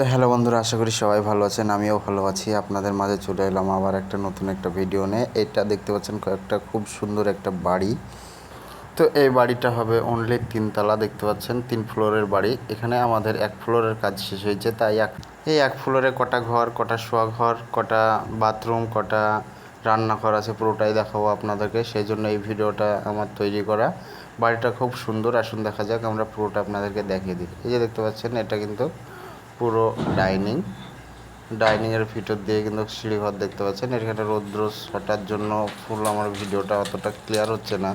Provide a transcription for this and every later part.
তো হ্যালো বন্ধুরা, আশা করি সবাই ভালো আছেন, আমিও ভালো আছি। আপনাদের মাঝে চলে এলাম আবার একটা নতুন একটা ভিডিও নিয়ে। এটা দেখতে পাচ্ছেন কয়েকটা খুব সুন্দর একটা বাড়ি। তো এই বাড়িটা হবে অনলি তিনতলা, দেখতে পাচ্ছেন, তিন ফ্লোরের বাড়ি। এখানে আমাদের এক ফ্লোরের কাজ শেষ হয়েছে, তাই এক এই এক ফ্লোরে কটা ঘর, কটা শোয়া ঘর, কটা বাথরুম, কটা রান্নাঘর আছে, পুরোটাই দেখাবো আপনাদেরকে। সেই জন্য এই ভিডিওটা আমার তৈরি করা। বাড়িটা খুব সুন্দর, আসুন দেখা যাক, আমরা পুরোটা আপনাদেরকে দেখিয়ে দিই। এই যে দেখতে পাচ্ছেন, এটা কিন্তু পুরো ডাইনিং। ডাইনিংয়ের ভিতর দিয়ে কিন্তু সিঁড়িঘর দেখতে পাচ্ছেন। এখানে রৌদ্র ছটার জন্য ফুল আমার ভিডিওটা অতটা ক্লিয়ার হচ্ছে না।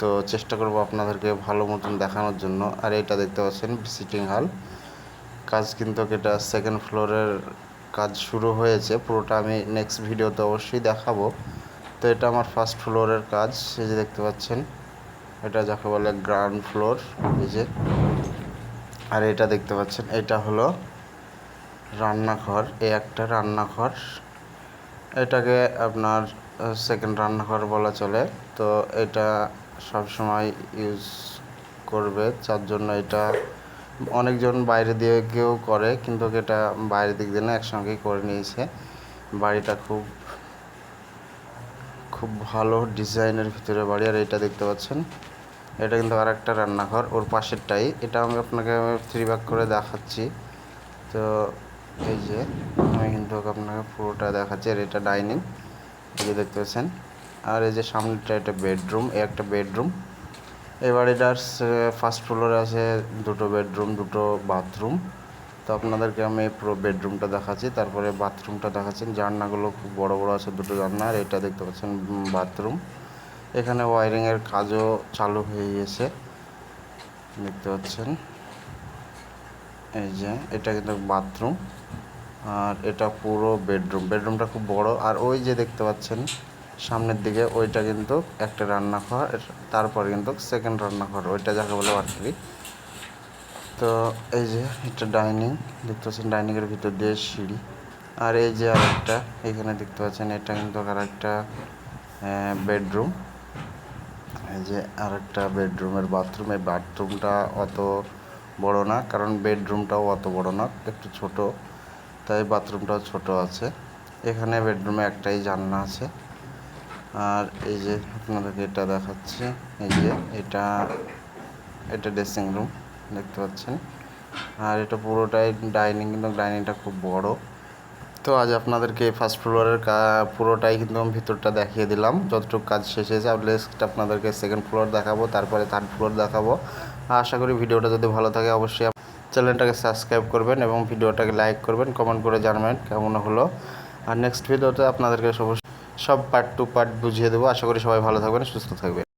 তো চেষ্টা করব আপনাদেরকে ভালো মতন দেখানোর জন্য। আর এটা দেখতে পাচ্ছেন সিটিং হল কাজ কিন্তু এটা সেকেন্ড ফ্লোরের কাজ শুরু হয়েছে। পুরোটা আমি নেক্সট ভিডিওতে অবশ্যই দেখাবো। তো এটা আমার ফার্স্ট ফ্লোরের কাজ। এই যে দেখতে পাচ্ছেন, এটা যাকে বলে গ্রাউন্ড ফ্লোর এই যে আর এটা দেখতে পাচ্ছেন, এটা হলো রান্নাঘর এই একটা রান্নাঘর। এটাকে আপনার সেকেন্ড রান্নাঘর বলা চলে। তো এটা সব সময় ইউজ করবে, যার জন্য এটা অনেকজন বাইরে দিয়ে কেউ করে, কিন্তু এটা বাইরের দিক দিয়ে না, একসঙ্গেই করে নিয়েছে। বাড়িটা খুব খুব ভালো ডিজাইনের ভিতরে বাড়ি, আর এটা দেখতে পাচ্ছেন। এটা কিন্তু আর একটা রান্নাঘর, ওর পাশেরটাই। এটা আমি আপনাকে থ্রি ভাগ করে দেখাচ্ছি। তো এই যে, আমি কিন্তু আপনাকে পুরোটা দেখাচ্ছি, আর এটা ডাইনিং এই যে দেখতে পাচ্ছেন। আর এই যে সামনেটা এটা বেডরুম এই একটা বেডরুম এবার বাড়িটার ফার্স্ট ফ্লোরে আছে দুটো বেডরুম দুটো বাথরুম তো আপনাদেরকে আমি পুরো বেডরুমটা দেখাচ্ছি, তারপরে বাথরুমটা দেখাচ্ছেন। জানলাগুলো খুব বড় বড় আছে, দুটো জানলা, আর এটা দেখতে পাচ্ছেন বাথরুম এখানে ওয়ারিংয়ের কাজও চালু হয়ে গেছে। দেখতে পাচ্ছেন। এই যে, এটা কিন্তু বাথরুম আর এটা পুরো বেডরুম বেডরুমটা খুব বড়। আর ওই যে দেখতে পাচ্ছেন, সামনের দিকে ওইটা কিন্তু একটা রান্নাঘর, তারপর কিন্তু সেকেন্ড রান্নাঘর। ওইটা যাকে বলে বাটরি তো এই যে, এটা ডাইনিং দেখতে পাচ্ছেন ডাইনিংয়ের ভিতর দিয়ে সিঁড়ি। আর এই যে আরেকটা, এখানে দেখতে পাচ্ছেন, এটা কিন্তু আরেকটা বেডরুম এই যে আরেকটা বেডরুমের বাথরুম, বাথরুমটা অত বড় না, কারণ বেডরুমটাও অত বড় না, একটু ছোট। তাই বাথরুমটাও ছোট আছে। এখানে বেডরুমে একটাই জানলা আছে। আর এই যে আপনাদেরকে এটা দেখাচ্ছি, এই যে এটা এটা ড্রেসিং রুম দেখতে পাচ্ছেন। আর এটা পুরোটাই ডাইনিং কিন্তু ডাইনিংটা খুব বড়। তো আজ আপনাদেরকে ফার্স্ট ফ্লোরের পুরোটাই কিন্তু আমি ভিতরটা দেখিয়ে দিলাম। যতটুকু কাজ শেষ হয়েছে নেক্সট আপনাদেরকে সেকেন্ড ফ্লোর দেখাবো, তারপরে থার্ড ফ্লোর দেখাবো। আশা করি ভিডিওটা যদি ভালো থাকে, অবশ্যই চ্যানেলটাকে সাবস্ক্রাইব করবেন এবং ভিডিওটাকে লাইক করবেন কমেন্ট করে জানাবেন কেমন হলো। আর নেক্সট ভিডিওতে আপনাদেরকে সব সব পার্ট টু পার্ট বুঝিয়ে দেবো। আশা করি সবাই ভালো থাকবেন, সুস্থ থাকবেন।